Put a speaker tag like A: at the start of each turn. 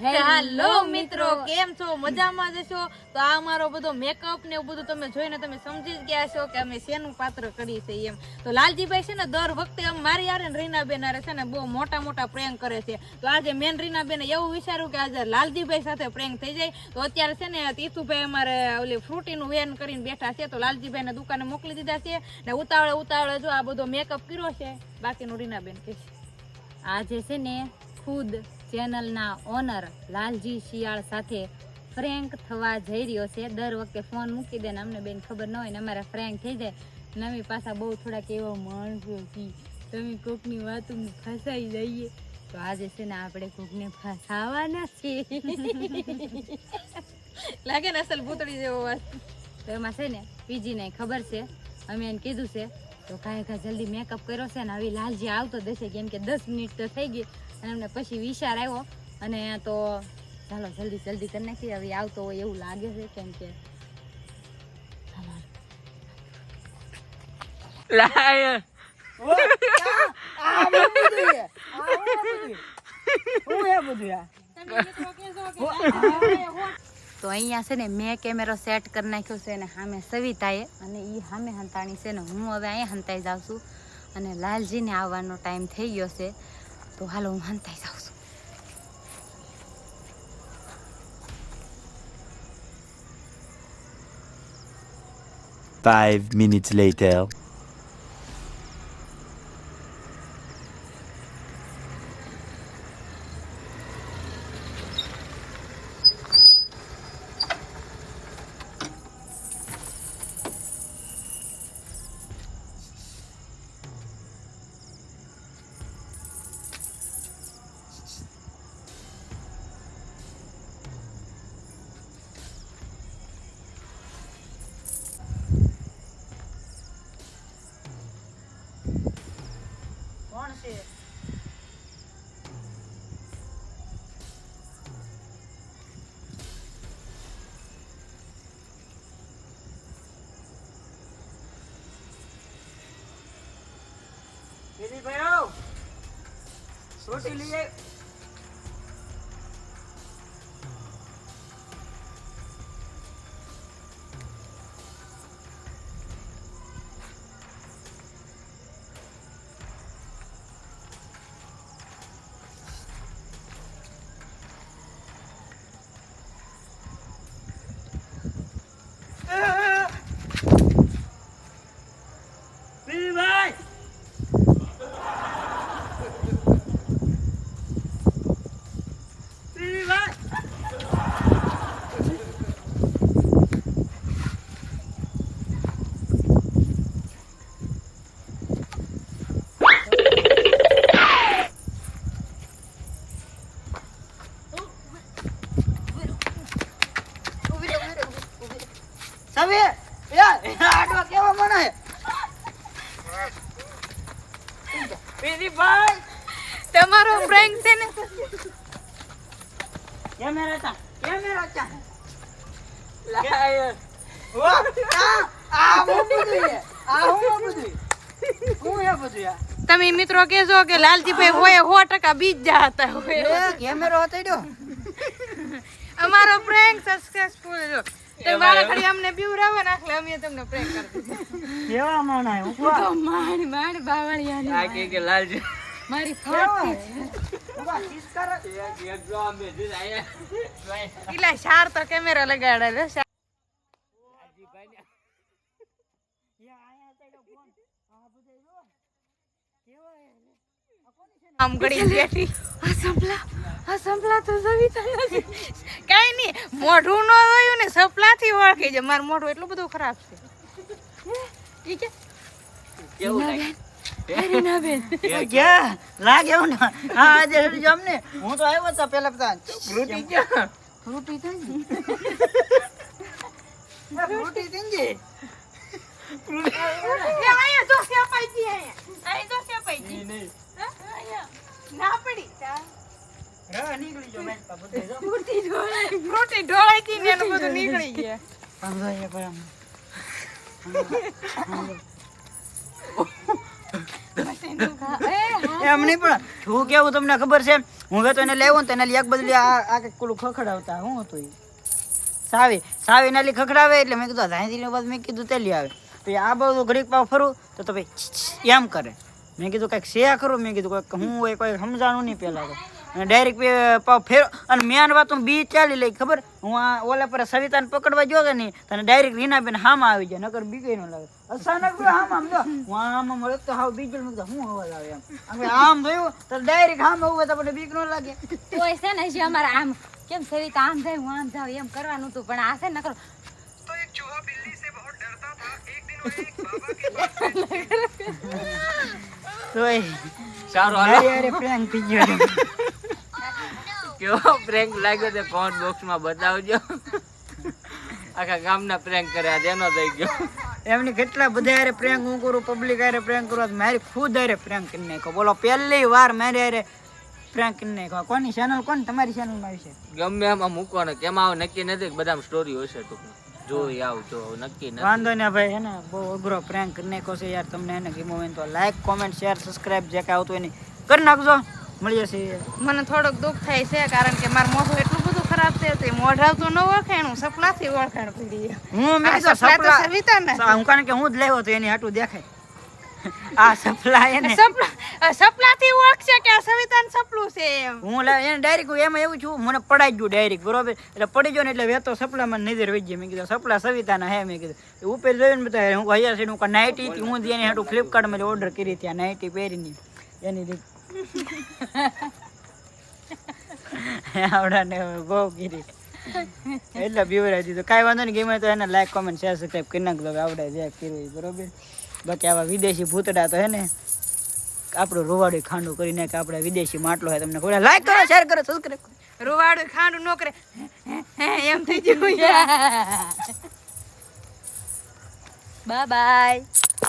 A: Hello મિત્રો કેમ છો? મજામાં જશો તો આ અમારો બધો મેકઅપ ને એવું બધું તમે જોઈને તમે સમજી જ ગયા છો કે અમે શેનું પાત્ર કરી છે એમ. તો લાલજીભાઈ છે ને દર વખતે આમ મારી યારે ને રીનાબેન આરે છે ને બહુ મોટા મોટા પ્રેંગ કરે છે. તો આજે મેન રીનાબેને એવું વિચાર્યું કે આજે લાલજીભાઈ સાથે પ્રેંગ થઈ જાય. તો અત્યારે છે ને તીથુભાઈ અમારે ઓલી ફ્રૂટીનું વેન કરીને બેઠા છે. તો લાલજીભાઈને દુકાને મોકલી દીધા છે. ને ઉતાવળે ઉતાવળે જો આ બધો મેકઅપ કર્યો છે. બાકીનું રીનાબેન છે.
B: આજે છે ને ખુદ ચેનલના ઓનર લાલજી શિયાળ સાથે ફ્રેન્ક થવા જઈ રહ્યો છે. દર વખતે ફોન મૂકી દે ને અમને બેન ખબર ન હોય ને અમારે ફ્રેન્ક થઈ જાય અમે પાછા બહુ થોડાક એવા માણસો છીએ. તમે કોકની વાતો ફસાઈ જઈએ. તો આજે છે ને આપણે કોકને ફસાવાના છે
A: લાગે ને અસલ ભૂતળી જેવો વાત.
B: તો એમાં છે ને પીજીને ખબર છે. અમે એને કીધું છે. તો કાંઈ કાંઈ જલ્દી મેકઅપ કર્યો છે ને હવે લાલજી આવતો દેશે કેમ કે દસ મિનિટ તો થઈ ગઈ. અને અમને પછી વિચાર આવ્યો. અને તો ચાલો જલ્દી જલ્દી કરી નાખીએ. હવે આવતો હોય એવું લાગે છે કેમ કે તો અહીંયા છે ને મેં કેમેરો સેટ કરી નાખ્યો છે અને સામે સવિતાએ. અને એ સામે હંતાણી છે ને હું હવે અહીંયા હંતાઈ જાઉં છું. અને લાલજીને આવવાનો ટાઈમ થઈ ગયો છે. તો હાલો હું હંતાઈ જાઉં છું
C: Five minutes later.
A: છે.
D: ભાઈઓ છોટી લઈએ. ભાઈ સવે યાર આટલો કેવો મને પેલી ભાઈ
A: તમારો પ્રેન્ક છે ને?
D: કેમેરા તા કેમેરા તા લાય વા આ આ હું આ હું બધું હું એ બધું યાર
A: તમે મિત્રો કહેશો કે લાલજીભાઈ હોય સો ટકા બીજ જા હતા હોય.
D: કેમેરો હતો
A: અમારો પ્રેન્ક સક્સેસફુલ જો તે ખાલી અમને બીવરાવો ને અમે તમને પ્રેન્ક કરી
D: કેવા માણા ઉપવા
B: તો માણ માણ બાવળિયાની
D: આ કે કે લાલજી
B: મારી ફાટતી
D: ઉપવા કિસ કર.
A: કિલા શાર તો કેમેરા લગાડે છે આમ ઘડી બેઠી. આ સંપલા આ સંપલા તો સવિતા નથી. કાઈ નહીં. મોઢું ન જોયું ને સપલાથી ઓળખી જાય. મારું મોઢું એટલું બધું ખરાબ છે. ઈ કે?
D: નહીં પણ શું કેવું તમને ખબર છે? હું તો એને લેવો ને તો એના લીએ એક બદલી આ પેલું ખખડાવતા હું હતું સાવી સાવી નાલી ખખડાવે એટલે મેં કીધું ધાણી બાદ મેં કીધું તે લઈ આવે. તો આ બધું ઘડીક પાવ ફરું, તો તો ભાઈ એમ કરે. મેં કીધું, કંઈક શેયા ખરું મેં કીધું, કંઈક હું હોય કોઈ સમજાણું નહીં પહેલાં તો. ડાયરેક્ટ પાવ ફેર. અને મેન વાત હું બી ચાલી લઈ ખબર? હું આ ઓલા પર સવિતાને પકડવા જો કે નહીં તને ડાયરેક્ટ રીનાબેન હામાં આવી જાય નકર બી કઈ ન લાગે. અચાનક હામ આમ જો. હું આમ આમ તો હાવ બીજું મૂકતા હું અવાજ આવે એમ. અમે આમ જોયું તો ડાયરેક્ટ હામ આવું તો આપણે બીક ન લાગે.
B: તો છે ને હજી અમારે આમ કેમ સવિતા આમ જાય હું આમ જાઉં એમ કરવાનું હતું પણ આ છે ને નકર.
D: તોય.
C: સારું
D: મારી
C: હાલો
D: હારે prank થઈ ગયો.
C: કેવો પ્રેન્ક લાગ્યો તે કોમેન્ટ બોક્સમાં બતાવજો. આખા ગામના પ્રેન્ક કર્યા તેનો થઈ ગયો.
D: એમની કેટલા બધા હારે પ્રેન્ક હું કરું પબ્લિક હારે પ્રેન્ક કરું મારી ખુદ હારે પ્રેન્ક કરી નાખ્યો. બોલો પહેલી વાર મારી હારે પ્રેન્ક કરી નાખ્યો. કોની ચેનલ કોની? તમારી ચેનલમાં છે
C: ગમે એમાં મૂકવાનો કેમ આવ નક્કી નથી બધામાં સ્ટોરી હશે ટૂંકમાં જોઈ આવ જો નક્કી નથી.
D: વાંધો ને ભાઈ હે ને બહુ અઘરો પ્રેન્ક કરી નાખ્યો છે યાર તમને એને ગીમો તો લાઈક કોમેન્ટ શેર સબસ્ક્રાઇબ જે કાંઈ આવતું એની કરી નાખજો. મળીએ છીએ
A: મને થોડોક દુઃખ થાય છે કારણ કે મારું મોઢું એટલું બધું ખરાબ છે તે મોઢા તો ન ઓળખાણું સપનાથી ઓળખાણ પડી
D: હું મેં
A: સપના તો
D: સપલા
A: સવિતાના
D: હું કારણ કે હું જ લેવો તો એની હાટું દેખાય. આ સપલા એને
A: સપના સપનાથી ઓળખશે કે આ સવિતાનું સપલું છે એમ.
D: હું લે એને ડાયરેક્ટ એમાં એવું છું મને પડાઈ ગયું ડાયરેક્ટ બરોબર? એટલે પડી ગયો ને એટલે વેતો સપલામાં નજર વહી ગઈ. મેં કીધું સપલા સવિતાના હે મેં કીધું. ઉપર જોયું ને બધા હું હૈયા છે હું નાઇટી હું જેની હાટું ફ્લિપકાર્ટમાં ઓર્ડર કરી હતી આ નાઇટી પહેરીની. એની રીત. આવડાને બહુ કીધી. એટલે બીવરાઈ દીધું. કાંઈ વાંધો નહીં ગમે તો એને લાઈક કોમેન્ટ શેર સબસ્ક્રાઈબ કરી નાખજો. આવડે જે કર્યું બરોબર? બાકી આવા વિદેશી ભૂતડા તો હે ને આપણું રોવાડું ખાંડું કરી નાખે. આપણે વિદેશી માટલો હોય તમને ખબર લાઈક કરો શેર કરો સબસ્ક્રાઈબ કરો.
A: રોવાડું ખાંડું નો કરે. એમ થઈ ગયું.
B: Bye bye